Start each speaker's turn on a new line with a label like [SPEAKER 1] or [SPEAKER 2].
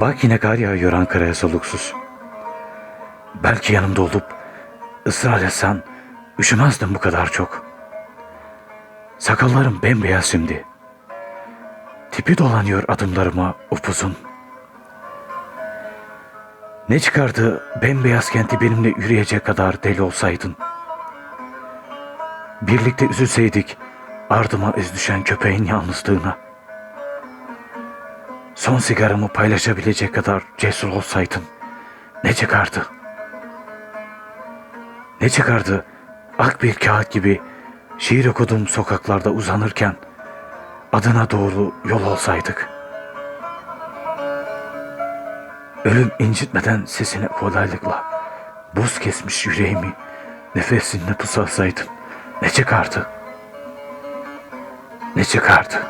[SPEAKER 1] Bak yine kar yağıyor Ankara'ya soluksuz. Belki yanımda olup ısrar etsen üşümezdim bu kadar çok. Sakallarım bembeyaz şimdi. Tipi dolanıyor adımlarıma upuzun. Ne çıkardı bembeyaz kenti benimle yürüyecek kadar deli olsaydın. Birlikte üzülseydik ardıma iz düşen köpeğin yalnızlığına. Son sigaramı paylaşabilecek kadar cesur olsaydın ne çıkardı? Ne çıkardı? Ak bir kağıt gibi şiir okuduğum sokaklarda uzanırken adına doğru yol olsaydık. Ölüm incitmeden sesine kolaylıkla buz kesmiş yüreğimi nefesinle pusalsaydın ne çıkardı? Ne çıkardı?